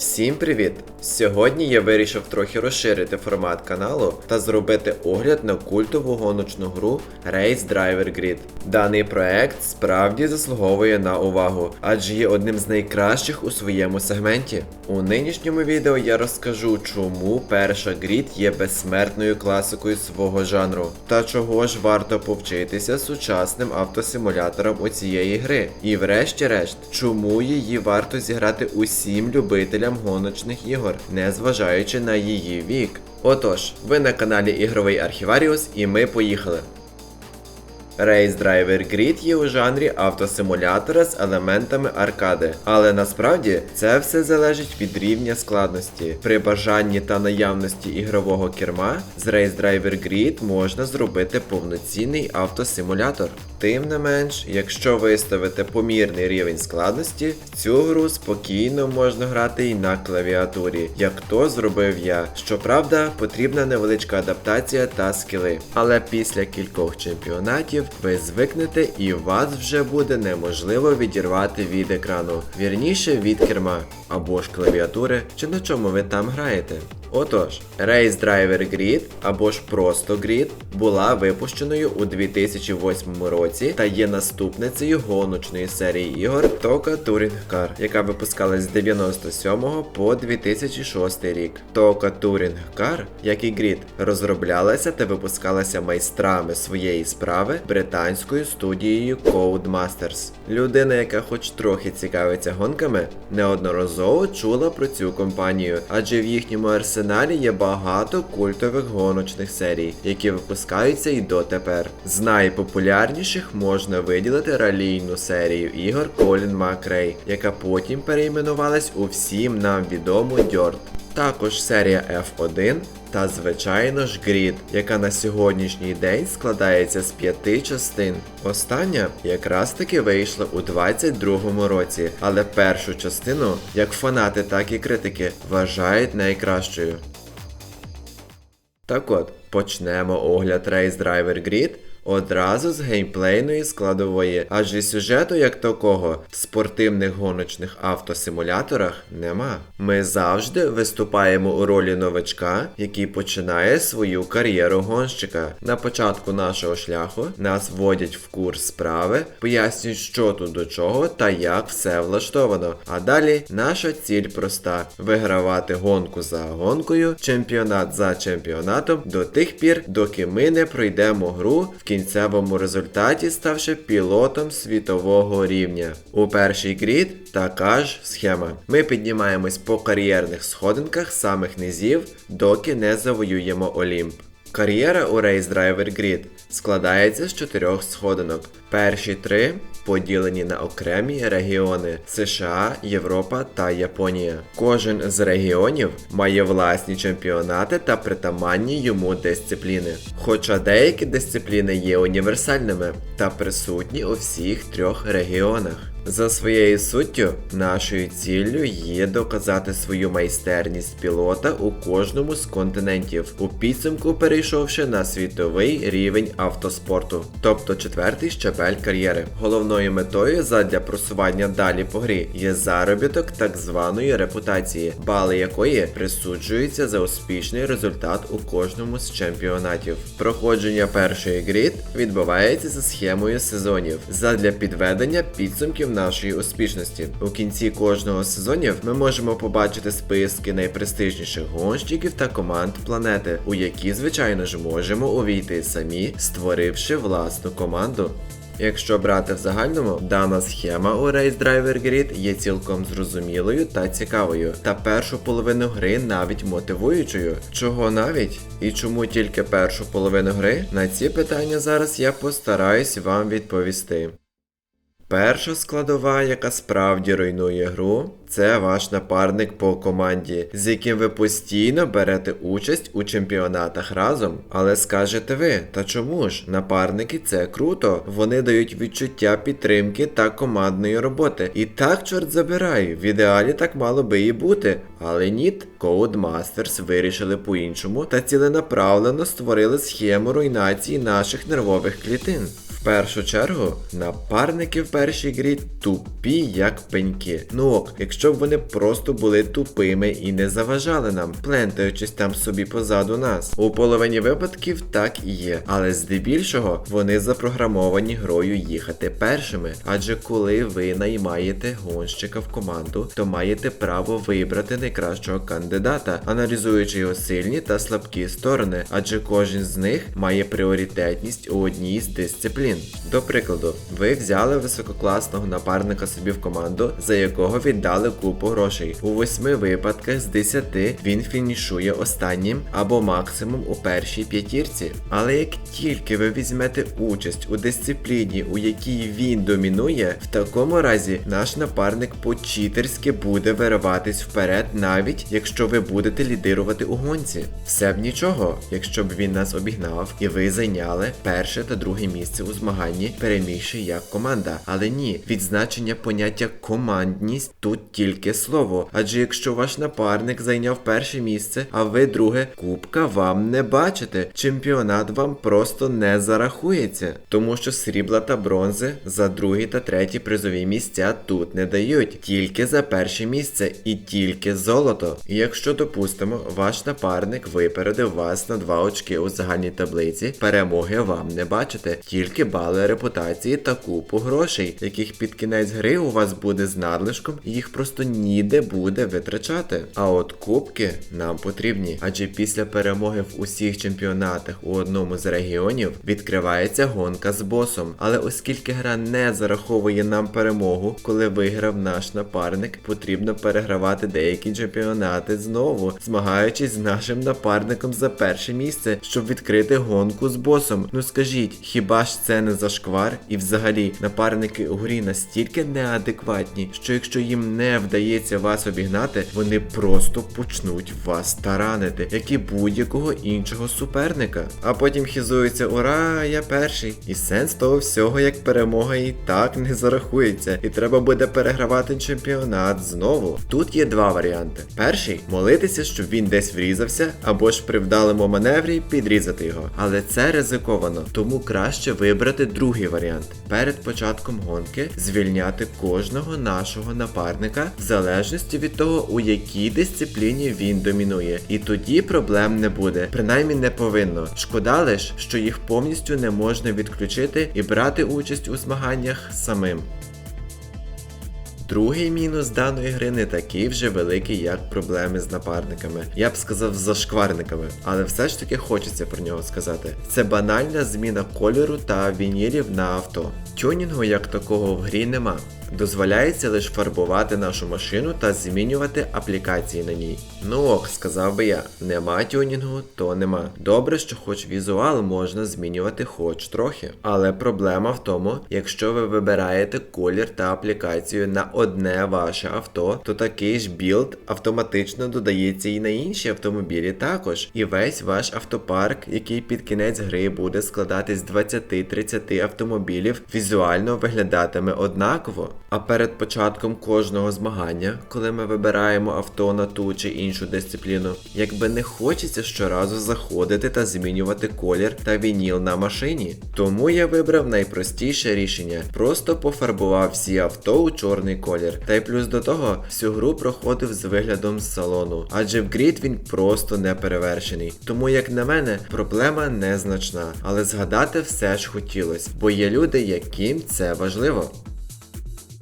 Всім привіт! Сьогодні я вирішив трохи розширити формат каналу та зробити огляд на культову гоночну гру Race Driver Grid. Даний проект справді заслуговує на увагу, адже є одним з найкращих у своєму сегменті. У нинішньому відео я розкажу, чому перша Grid є безсмертною класикою свого жанру, та чого ж варто повчитися сучасним автосимуляторам у цієї гри. І врешті-решт, чому її варто зіграти усім любителям гоночних ігор, незважаючи на її вік. Отож, ви на каналі Ігровий Архіваріус і ми поїхали. Race Driver Grid є у жанрі автосимулятора з елементами аркади, але насправді це все залежить від рівня складності. При бажанні та наявності ігрового керма з Race Driver Grid можна зробити повноцінний автосимулятор. Тим не менш, якщо виставити помірний рівень складності, цю гру спокійно можна грати і на клавіатурі, як то зробив я. Щоправда, потрібна невеличка адаптація та скіли. Але після кількох чемпіонатів ви звикнете і вас вже буде неможливо відірвати від екрану, вірніше від керма або ж клавіатури, чи на чому ви там граєте. Отож, Race Driver Grid або ж просто Grid була випущеною у 2008 році та є наступницею гоночної серії ігор Toka Touring Car, яка випускалась з 97 по 2006 рік. Toka Touring Car, як і Grid, розроблялася та випускалася майстрами своєї справи британською студією Codemasters. Людина, яка хоч трохи цікавиться гонками, неодноразово чула про цю компанію, адже в їхньому арсеналі є багато культових гоночних серій, які випускаються і дотепер. З найпопулярніших можна виділити ралійну серію ігор Colin McRae, яка потім перейменувалась у всім нам відому Dirt. Також серія F1 та, звичайно ж, Grid, яка на сьогоднішній день складається з п'яти частин. Остання якраз таки вийшла у 22-му році, але першу частину, як фанати, так і критики, вважають найкращою. Так от, почнемо огляд Race Driver Grid одразу з геймплейної складової, адже сюжету як такого в спортивних гоночних автосимуляторах нема. Ми завжди виступаємо у ролі новачка, який починає свою кар'єру гонщика. На початку нашого шляху нас вводять в курс справи, пояснюють, що тут до чого та як все влаштовано. А далі наша ціль проста: вигравати гонку за гонкою, чемпіонат за чемпіонатом до тих пір, доки ми не пройдемо гру в кінцевому результаті ставши пілотом світового рівня. У першій грід така ж схема. Ми піднімаємось по кар'єрних сходинках самих низів, доки не завоюємо Олімп. Кар'єра у Race Driver Grid складається з чотирьох сходинок. Перші три поділені на окремі регіони США, Європа та Японія. Кожен з регіонів має власні чемпіонати та притаманні йому дисципліни. Хоча деякі дисципліни є універсальними та присутні у всіх трьох регіонах. За своєю суттю, нашою ціллю є доказати свою майстерність пілота у кожному з континентів, у підсумку перейшовши на світовий рівень автоспорту, тобто четвертий щабель кар'єри. Головною метою задля просування далі по грі є заробіток так званої репутації, бали якої присуджуються за успішний результат у кожному з чемпіонатів. Проходження першої грід відбувається за схемою сезонів задля підведення підсумків нашої успішності. У кінці кожного сезонів ми можемо побачити списки найпрестижніших гонщиків та команд планети, у які, звичайно ж, можемо увійти самі, створивши власну команду. Якщо брати в загальному, дана схема у Race Driver Grid є цілком зрозумілою та цікавою, та першу половину гри навіть мотивуючою. Чого навіть? І чому тільки першу половину гри? На ці питання зараз я постараюсь вам відповісти. Перша складова, яка справді руйнує гру, це ваш напарник по команді, з яким ви постійно берете участь у чемпіонатах разом. Але скажете ви, та чому ж? Напарники це круто, вони дають відчуття підтримки та командної роботи. І так, чорт забирай, в ідеалі так мало би і бути. Але ні, Codemasters вирішили по-іншому та ціленаправлено створили схему руйнації наших нервових клітин. В першу чергу, напарники в першій грі тупі як пеньки. Ну ок, якщо б вони просто були тупими і не заважали нам, плентаючись там собі позаду нас. У половині випадків так і є, але здебільшого вони запрограмовані грою їхати першими. Адже коли ви наймаєте гонщика в команду, то маєте право вибрати найкращого кандидата, аналізуючи його сильні та слабкі сторони, адже кожен з них має пріоритетність у одній з дисциплін. До прикладу, ви взяли висококласного напарника собі в команду, за якого віддали купу грошей. У восьми випадках з 10 він фінішує останнім або максимум у першій п'ятірці. Але як тільки ви візьмете участь у дисципліні, у якій він домінує, в такому разі наш напарник по-читерськи буде вириватись вперед, навіть якщо ви будете лідирувати у гонці. Все б нічого, якщо б він нас обігнав і ви зайняли перше та друге місце у змаганні, перемігши як команда. Але ні, відзначення поняття командність тут тільки слово. Адже якщо ваш напарник зайняв перше місце, а ви друге, кубка вам не бачите. Чемпіонат вам просто не зарахується, тому що срібла та бронзи за другі та треті призові місця тут не дають, тільки за перше місце і тільки золото. І якщо допустимо, ваш напарник випередив вас на два очки у загальній таблиці, перемоги вам не бачите, тільки бали репутації та купу грошей, яких під кінець гри у вас буде з надлишком, і їх просто ніде буде витрачати. А от кубки нам потрібні, адже після перемоги в усіх чемпіонатах у одному з регіонів відкривається гонка з босом. Але оскільки гра не зараховує нам перемогу, коли виграв наш напарник, потрібно перегравати деякі чемпіонати знову, змагаючись з нашим напарником за перше місце, щоб відкрити гонку з босом. Ну скажіть, хіба ж це не зашквар? І взагалі напарники у грі настільки неадекватні, що якщо їм не вдається вас обігнати, вони просто почнуть вас таранити, як і будь-якого іншого суперника. А потім хізуються, ура, я перший. І сенс того всього, як перемога і так не зарахується, і треба буде перегравати чемпіонат знову. Тут є два варіанти. Перший молитися, щоб він десь врізався, або ж при вдалому маневрі підрізати його. Але це ризиковано, тому краще вибрати другий варіант. Перед початком гонки звільняти кожного нашого напарника в залежності від того, у якій дисципліні він домінує. І тоді проблем не буде, принаймні не повинно. Шкода лиш, що їх повністю не можна відключити і брати участь у змаганнях самим. Другий мінус даної гри не такий вже великий, як проблеми з напарниками. Я б сказав зашкварниками, але все ж таки хочеться про нього сказати. Це банальна зміна кольору та вінілів на авто. Тюнінгу як такого в грі нема. Дозволяється лише фарбувати нашу машину та змінювати аплікації на ній. Ну ок, сказав би я, нема тюнінгу, то нема. Добре, що хоч візуал можна змінювати хоч трохи. Але проблема в тому, якщо ви вибираєте колір та аплікацію на одне ваше авто, то такий ж білд автоматично додається і на інші автомобілі також. І весь ваш автопарк, який під кінець гри буде складатись з 20-30 автомобілів, візуально виглядатиме однаково. А перед початком кожного змагання, коли ми вибираємо авто на ту чи іншу дисципліну, якби не хочеться щоразу заходити та змінювати колір та вініл на машині. Тому я вибрав найпростіше рішення: просто пофарбував всі авто у чорний колір. Та й плюс до того, всю гру проходив з виглядом з салону, адже в грід він просто не перевершений. Тому, як на мене, проблема незначна, але згадати все ж хотілося, бо є люди, яким це важливо.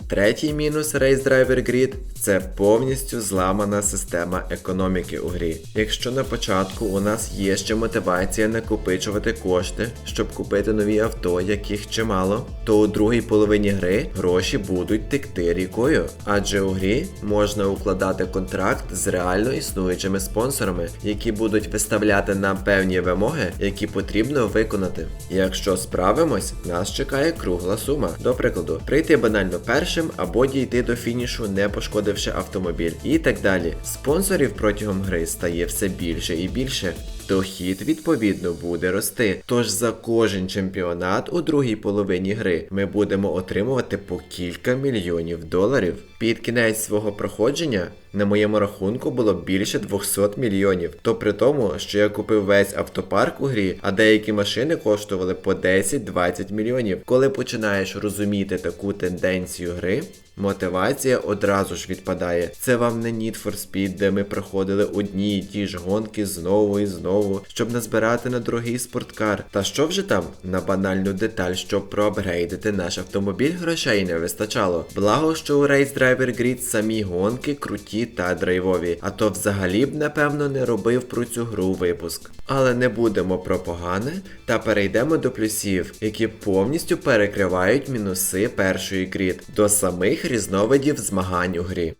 Третій мінус Race Driver Grid це повністю зламана система економіки у грі. Якщо на початку у нас є ще мотивація накопичувати кошти, щоб купити нові авто, яких чимало, то у другій половині гри гроші будуть текти рікою. Адже у грі можна укладати контракт з реально існуючими спонсорами, які будуть виставляти нам певні вимоги, які потрібно виконати. Якщо справимось, нас чекає кругла сума. До прикладу, прийти банально першим або дійти до фінішу, не пошкодивши автомобіль, і так далі. Спонсорів протягом гри стає все більше і більше. Дохід відповідно буде рости. Тож за кожен чемпіонат у другій половині гри ми будемо отримувати по кілька мільйонів доларів. Під кінець свого проходження на моєму рахунку було більше 200 мільйонів. То при тому, що я купив весь автопарк у грі, а деякі машини коштували по 10-20 мільйонів. Коли починаєш розуміти таку тенденцію гри, мотивація одразу ж відпадає. Це вам не Need for Speed, де ми проходили одні й ті ж гонки знову і знову, щоб назбирати на дорогий спорткар. Та що вже там на банальну деталь, щоб проапгрейдити наш автомобіль, грошей не вистачало. Благо, що у Race Driver Grid самі гонки круті та драйвові, а то взагалі б напевно не робив про цю гру випуск. Але не будемо про погане та перейдемо до плюсів, які повністю перекривають мінуси першої грід до самих різновидів змагань у грі.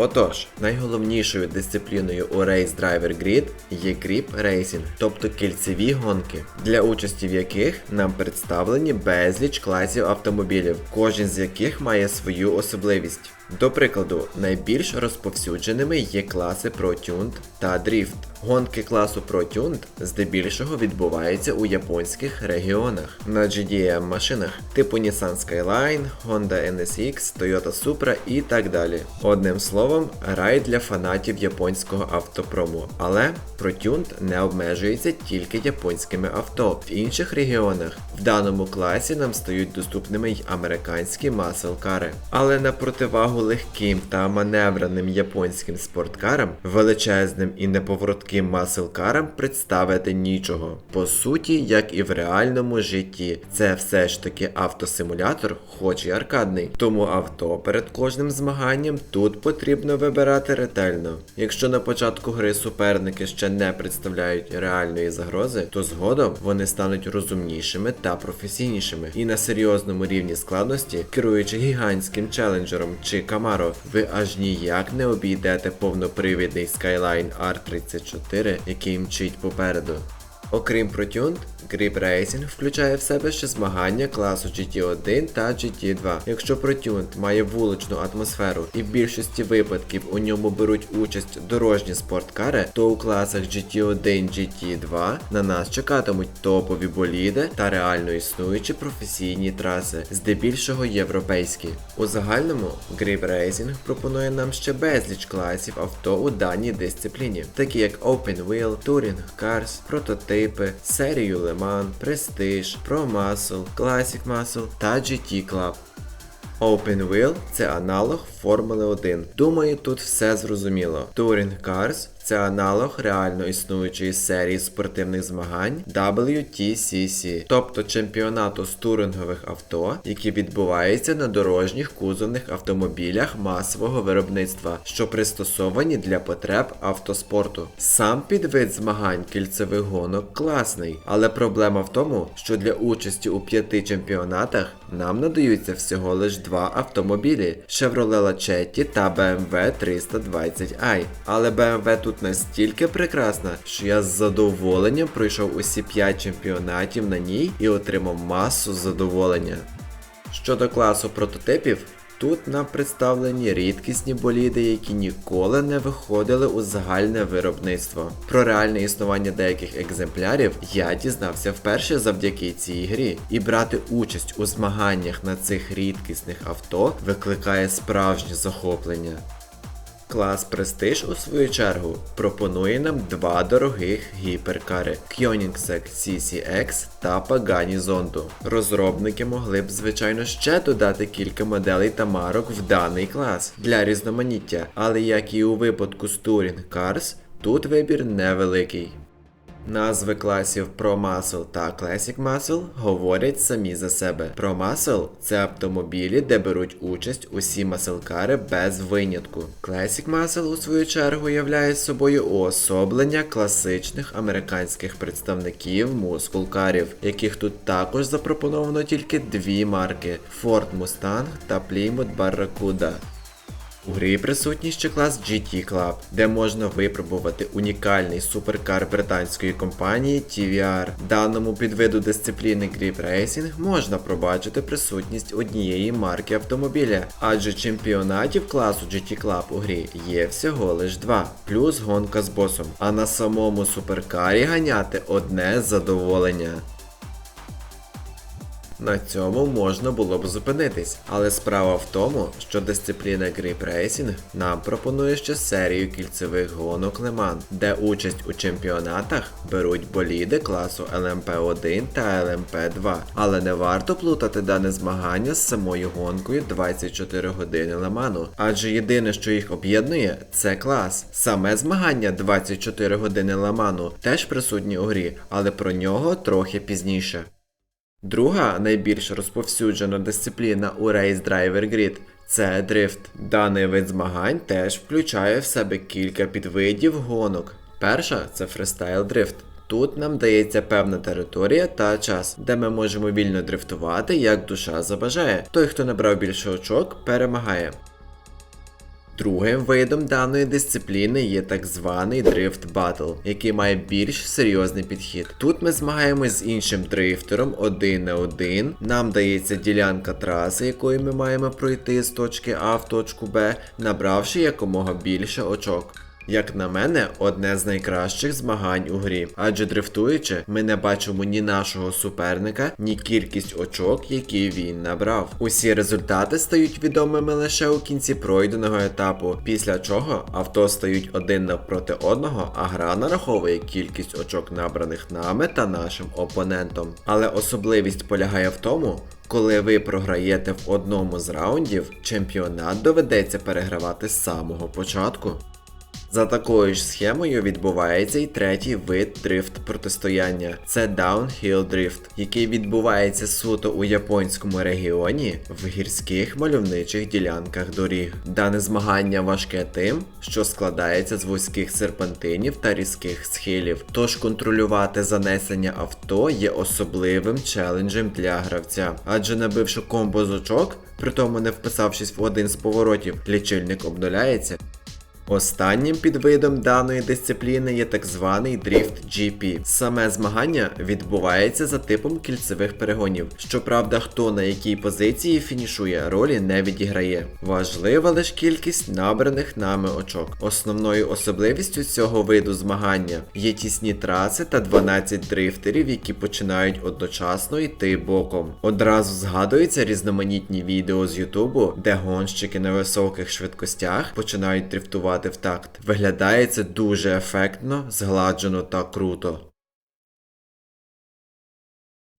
Отож, найголовнішою дисципліною у Race Driver Grid є Grip Racing, тобто кільцеві гонки, для участі в яких нам представлені безліч класів автомобілів, кожен з яких має свою особливість. До прикладу, найбільш розповсюдженими є класи ProTuned та Drift. Гонки класу ProTuned здебільшого відбуваються у японських регіонах на GDM машинах типу Nissan Skyline, Honda NSX, Toyota Supra і так далі. Одним словом, рай для фанатів японського автопрому, але ProTuned не обмежується тільки японськими авто. В інших регіонах в даному класі нам стають доступними й американські маселкари. Але на противагу легким та маневреним японським спорткарам, величезним і неповоротким маселкарам представити нічого. По суті, як і в реальному житті, це все ж таки автосимулятор, хоч і аркадний. Тому авто перед кожним змаганням тут потрібно вибирати ретельно. Якщо на початку гри суперники ще не представляють реальної загрози, то згодом вони стануть розумнішими та професійнішими. І на серйозному рівні складності, керуючи гігантським челенджером чи Camaro, ви аж ніяк не обійдете повнопривідний Skyline R34, який мчить попереду. Окрім ProTuned, Grip Racing включає в себе ще змагання класу GT1 та GT2. Якщо ProTuned має вуличну атмосферу і в більшості випадків у ньому беруть участь дорожні спорткари, то у класах GT1 GT2 на нас чекатимуть топові боліди та реально існуючі професійні траси, здебільшого європейські. У загальному Grip Racing пропонує нам ще безліч класів авто у даній дисципліні, такі як Open Wheel, Touring Cars, прототипи, серію Le Mans, Prestige, Pro Muscle, Classic Muscle та GT Club. Open Wheel це аналог Формули 1. Думаю, тут все зрозуміло. Touring Cars це аналог реально існуючої серії спортивних змагань WTCC, тобто чемпіонату з турингових авто, які відбуваються на дорожніх кузовних автомобілях масового виробництва, що пристосовані для потреб автоспорту. Сам підвид змагань кільцевих гонок класний, але проблема в тому, що для участі у п'яти чемпіонатах нам надаються всього лише два автомобілі Chevrolet Lachetti та BMW 320i. Але BMW тут настільки прекрасна, що я з задоволенням пройшов усі 5 чемпіонатів на ній і отримав масу задоволення. Щодо класу прототипів, тут нам представлені рідкісні боліди, які ніколи не виходили у загальне виробництво. Про реальне існування деяких екземплярів я дізнався вперше завдяки цій грі, і брати участь у змаганнях на цих рідкісних авто викликає справжнє захоплення. Клас Prestige, у свою чергу, пропонує нам два дорогих гіперкари Koenigsegg CCX та Pagani Zondo. Розробники могли б, звичайно, ще додати кілька моделей та марок в даний клас для різноманіття, але як і у випадку з Touring Cars, тут вибір невеликий. Назви класів Pro Muscle та Classic Muscle говорять самі за себе. Pro Muscle – це автомобілі, де беруть участь усі маселкари без винятку. Classic Muscle, у свою чергу, являє собою уособлення класичних американських представників мускулкарів, яких тут також запропоновано тільки дві марки Ford Mustang та Plymouth Barracuda. У грі присутній ще клас GT Club, де можна випробувати унікальний суперкар британської компанії TVR. Даному підвиду дисципліни Grip Racing можна пробачити присутність однієї марки автомобіля, адже чемпіонатів класу GT Club у грі є всього лиш два, плюс гонка з босом. А на самому суперкарі ганяти одне задоволення. На цьому можна було б зупинитись, але справа в тому, що дисципліна Racing нам пропонує ще серію кільцевих гонок Леман, де участь у чемпіонатах беруть боліди класу LMP1 та LMP2. Але не варто плутати дане змагання з самою гонкою 24 години Леману, адже єдине, що їх об'єднує, це клас. Саме змагання 24 години Леману теж присутнє у грі, але про нього трохи пізніше. Друга найбільш розповсюджена дисципліна у Race Driver Grid це дрифт. Даний вид змагань теж включає в себе кілька підвидів гонок. Перша це фристайл дрифт. Тут нам дається певна територія та час, де ми можемо вільно дрифтувати, як душа забажає. Той, хто набрав більше очок, перемагає. Другим видом даної дисципліни є так званий дрифт батл, який має більш серйозний підхід. Тут ми змагаємось з іншим дрифтером один на один. Нам дається ділянка траси, якою ми маємо пройти з точки А в точку Б, набравши якомога більше очок. Як на мене, одне з найкращих змагань у грі, адже дрифтуючи, ми не бачимо ні нашого суперника, ні кількість очок, які він набрав. Усі результати стають відомими лише у кінці пройденого етапу, після чого авто стають один навпроти одного, а гра нараховує кількість очок набраних нами та нашим опонентом. Але особливість полягає в тому. Коли ви програєте в одному з раундів, чемпіонат доведеться перегравати з самого початку. За такою ж схемою відбувається і третій вид дрифт протистояння це Downhill Drift, який відбувається суто у японському регіоні в гірських мальовничих ділянках доріг. Дане змагання важке тим, що складається з вузьких серпантинів та різких схилів. Тож контролювати занесення авто є особливим челенджем для гравця, адже набивши комбо з очок, при тому не вписавшись в один з поворотів, лічильник обнуляється. Останнім підвидом даної дисципліни є так званий дріфт GP. Саме змагання відбувається за типом кільцевих перегонів. Щоправда, хто на якій позиції фінішує, ролі не відіграє. Важлива лише кількість набраних нами очок. Основною особливістю цього виду змагання є тісні траси та 12 дрифтерів, які починають одночасно йти боком. Одразу згадуються різноманітні відео з Ютубу, де гонщики на високих швидкостях починають дрифтувати в такт. Виглядає це дуже ефектно, згладжено та круто.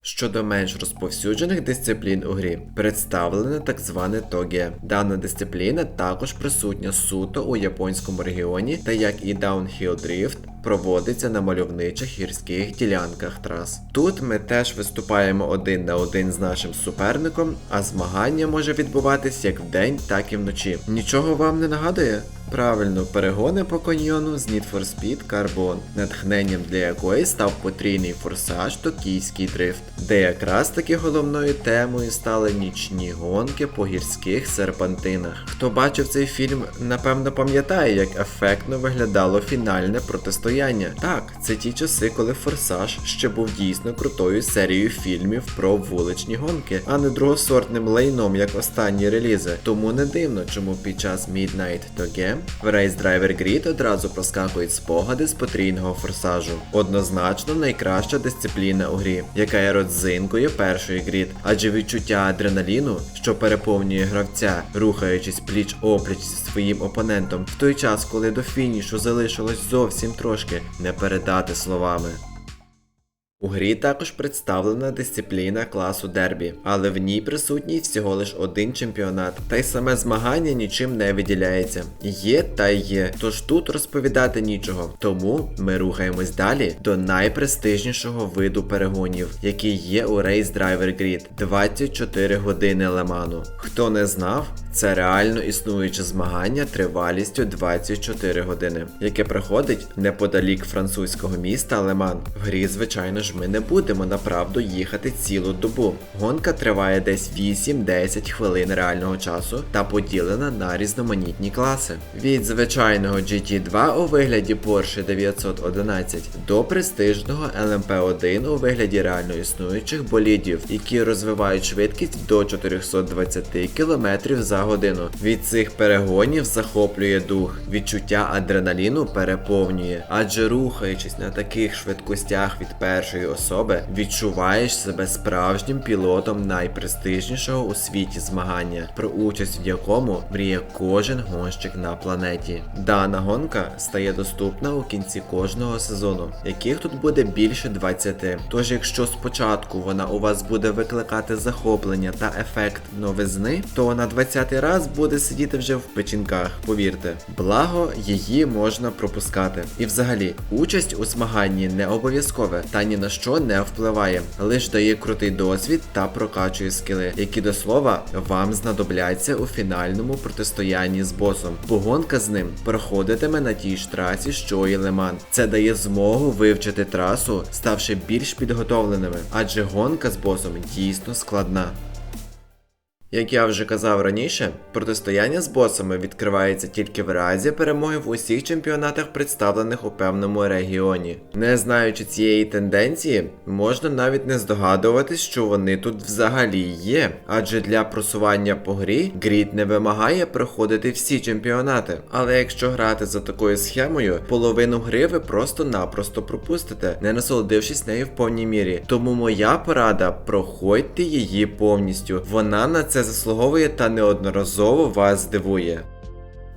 Щодо менш розповсюджених дисциплін у грі, представлене так зване тоге. Дана дисципліна також присутня суто у японському регіоні, та як і Downhill Drift, проводиться на мальовничих гірських ділянках трас. Тут ми теж виступаємо один на один з нашим суперником, а змагання може відбуватись як вдень, так і вночі. Нічого вам не нагадує? Правильно, перегони по каньйону з Need for Speed Carbon, натхненням для якої став потрійний форсаж Токійський дрифт, де якраз таки головною темою стали нічні гонки по гірських серпантинах. Хто бачив цей фільм, напевно пам'ятає, як ефектно виглядало фінальне протистояння. Так, це ті часи, коли форсаж ще був дійсно крутою серією фільмів про вуличні гонки, а не другосортним лайном, як останні релізи. Тому не дивно, чому під час Midnight Toge в Race Driver Grid одразу проскакують спогади з потрійного форсажу. Однозначно найкраща дисципліна у грі, яка є родзинкою першої грід, адже відчуття адреналіну, що переповнює гравця, рухаючись пліч опліч зі своїм опонентом, в той час, коли до фінішу залишилось зовсім трошки, не передати словами. У грі також представлена дисципліна класу дербі, але в ній присутній всього лиш один чемпіонат, та й саме змагання нічим не виділяється. Є та є, тож тут розповідати нічого. Тому ми рухаємось далі до найпрестижнішого виду перегонів, який є у Race Driver Grid 24 години Леману. Хто не знав, Це реально існуюче змагання тривалістю 24 години, яке проходить неподалік французького міста Леман. В грі, звичайно ж, ми не будемо направду їхати цілу добу. Гонка триває десь 8-10 хвилин реального часу та поділена на різноманітні класи. Від звичайного GT2 у вигляді Porsche 911 до престижного LMP1 у вигляді реально існуючих болідів, які розвивають швидкість до 420 км за годину. Від цих перегонів захоплює дух, відчуття адреналіну переповнює, адже рухаючись на таких швидкостях від першої особи, відчуваєш себе справжнім пілотом найпрестижнішого у світі змагання, про участь в якому мріє кожен гонщик на планеті. Дана гонка стає доступна у кінці кожного сезону, яких тут буде більше 20. Тож, якщо спочатку вона у вас буде викликати захоплення та ефект новизни, то на 20 раз буде сидіти вже в печінках, повірте. Благо, її можна пропускати. І взагалі, участь у змаганні не обов'язкове та ні на що не впливає, лише дає крутий досвід та прокачує скіли, які до слова вам знадобляться у фінальному протистоянні з босом. Погонка з ним проходитиме на тій ж трасі, що і Леман. Це дає змогу вивчити трасу, ставши більш підготовленими, адже гонка з босом дійсно складна. Як я вже казав раніше, протистояння з босами відкривається тільки в разі перемоги в усіх чемпіонатах, представлених у певному регіоні. Не знаючи цієї тенденції, можна навіть не здогадуватись, що вони тут взагалі є. Адже для просування по грі грід не вимагає проходити всі чемпіонати. Але якщо грати за такою схемою, половину гри ви просто-напросто пропустите, не насолодившись нею в повній мірі. Тому моя порада проходьте її повністю. Вона на це заслуговує та неодноразово вас здивує.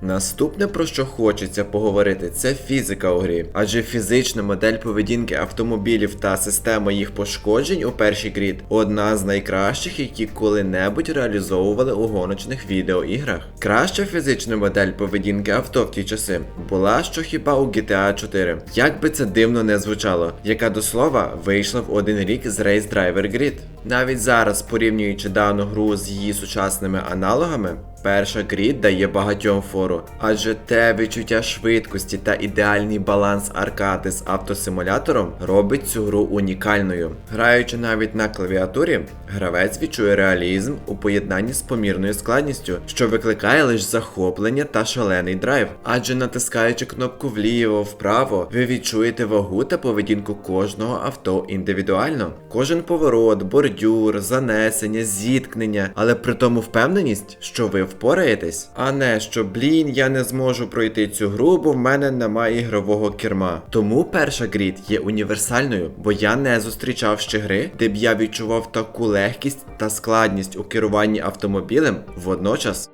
Наступне про що хочеться поговорити, це фізика у грі, адже фізична модель поведінки автомобілів та система їх пошкоджень у першій грід одна з найкращих, які коли-небудь реалізовували у гоночних відеоіграх. Краща фізична модель поведінки авто в ті часи була що хіба у GTA 4. Як би це дивно не звучало, яка до слова вийшла в один рік з Race Driver Grid. Навіть зараз, порівнюючи дану гру з її сучасними аналогами, перша грід дає багатьом фору, адже те відчуття швидкості та ідеальний баланс аркади з автосимулятором робить цю гру унікальною. Граючи навіть на клавіатурі, гравець відчує реалізм у поєднанні з помірною складністю, що викликає лише захоплення та шалений драйв. Адже натискаючи кнопку вліво, вправо, ви відчуєте вагу та поведінку кожного авто індивідуально. Кожен поворот, бордюр, занесення, зіткнення, але при тому впевненість, що ви впораєтесь, а не що блін, я не зможу пройти цю гру, бо в мене немає ігрового керма. Тому перша грід є універсальною, бо я не зустрічав ще гри, де б я відчував таку легкість та складність у керуванні автомобілем водночас.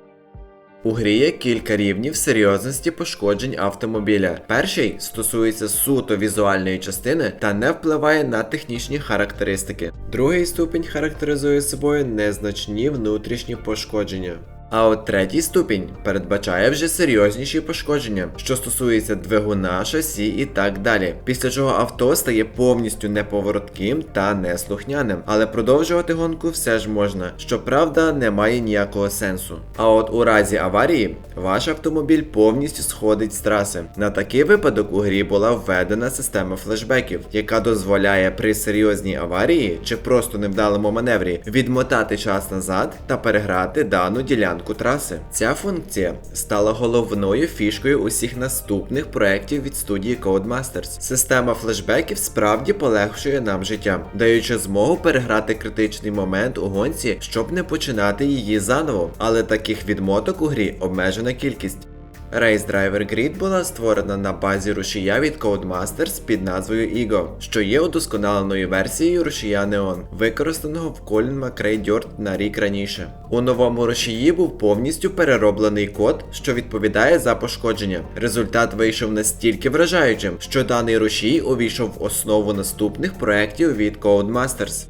У грі є кілька рівнів серйозності пошкоджень автомобіля. Перший стосується суто візуальної частини та не впливає на технічні характеристики. Другий ступінь характеризує собою незначні внутрішні пошкодження. А от третій ступінь передбачає вже серйозніші пошкодження, що стосується двигуна, шасі і так далі. Після чого авто стає повністю неповоротким та неслухняним, але продовжувати гонку все ж можна. Щоправда, немає ніякого сенсу. А от у разі аварії ваш автомобіль повністю сходить з траси. На такий випадок у грі була введена система флешбеків, яка дозволяє при серйозній аварії чи просто невдалому маневрі відмотати час назад та переграти дану ділянку траси. Ця функція стала головною фішкою усіх наступних проєктів від студії Codemasters. Система флешбеків справді полегшує нам життя, даючи змогу переграти критичний момент у гонці, щоб не починати її заново. Але таких відмоток у грі обмежена кількість. Race Driver Grid була створена на базі рушія від Codemasters під назвою Ego, що є удосконаленою версією рушія Neon, використаного в Colin McRae Dirt на рік раніше. У новому рушії був повністю перероблений код, що відповідає за пошкодження. Результат вийшов настільки вражаючим, що даний рушій увійшов в основу наступних проєктів від Codemasters.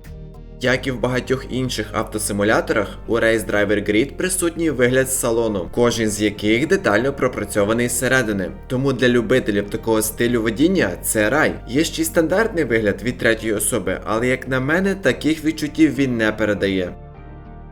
Як і в багатьох інших автосимуляторах, у Race Driver Grid присутній вигляд салону, кожен з яких детально пропрацьований зсередини. Тому для любителів такого стилю водіння це рай. Є ще й стандартний вигляд від третьої особи, але як на мене, таких відчуттів він не передає.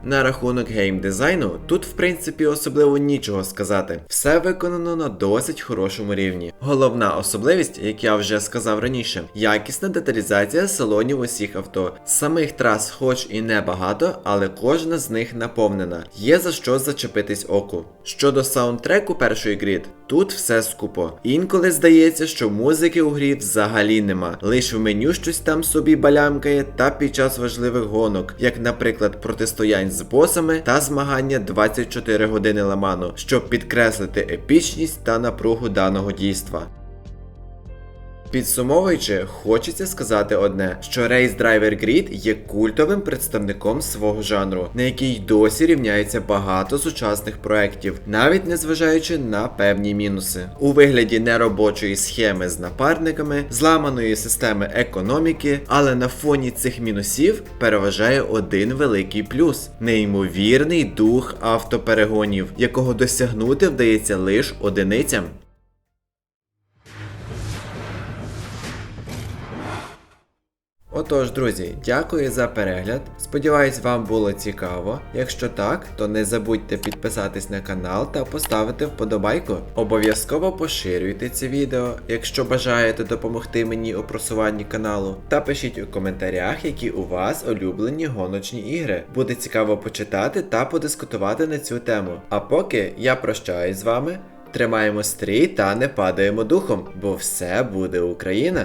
На рахунок геймдизайну, тут в принципі особливо нічого сказати. Все виконано на досить хорошому рівні. Головна особливість, як я вже сказав раніше, якісна деталізація салонів усіх авто. Самих трас, хоч і небагато, але кожна з них наповнена. Є за що зачепитись оку. Щодо саундтреку першої грід, тут все скупо. Інколи здається, що музики у грі взагалі нема. Лише в меню щось там собі балямкає та під час важливих гонок, як, наприклад, протистоянь з босами та змагання 24 години ламану, щоб підкреслити епічність та напругу даного дійства. Підсумовуючи, хочеться сказати одне, що Race Driver Grid є культовим представником свого жанру, на який досі рівняється багато сучасних проєктів, навіть незважаючи на певні мінуси. У вигляді неробочої схеми з напарниками, зламаної системи економіки, але на фоні цих мінусів переважає один великий плюс неймовірний дух автоперегонів, якого досягнути вдається лише одиницям. Отож, друзі, дякую за перегляд. Сподіваюсь, вам було цікаво. Якщо так, то не забудьте підписатись на канал та поставити вподобайку. Обов'язково поширюйте це відео, якщо бажаєте допомогти мені у просуванні каналу. Та пишіть у коментарях, які у вас улюблені гоночні ігри. Буде цікаво почитати та подискутувати на цю тему. А поки я прощаюсь з вами. Тримаємо стрій та не падаємо духом, бо все буде Україна!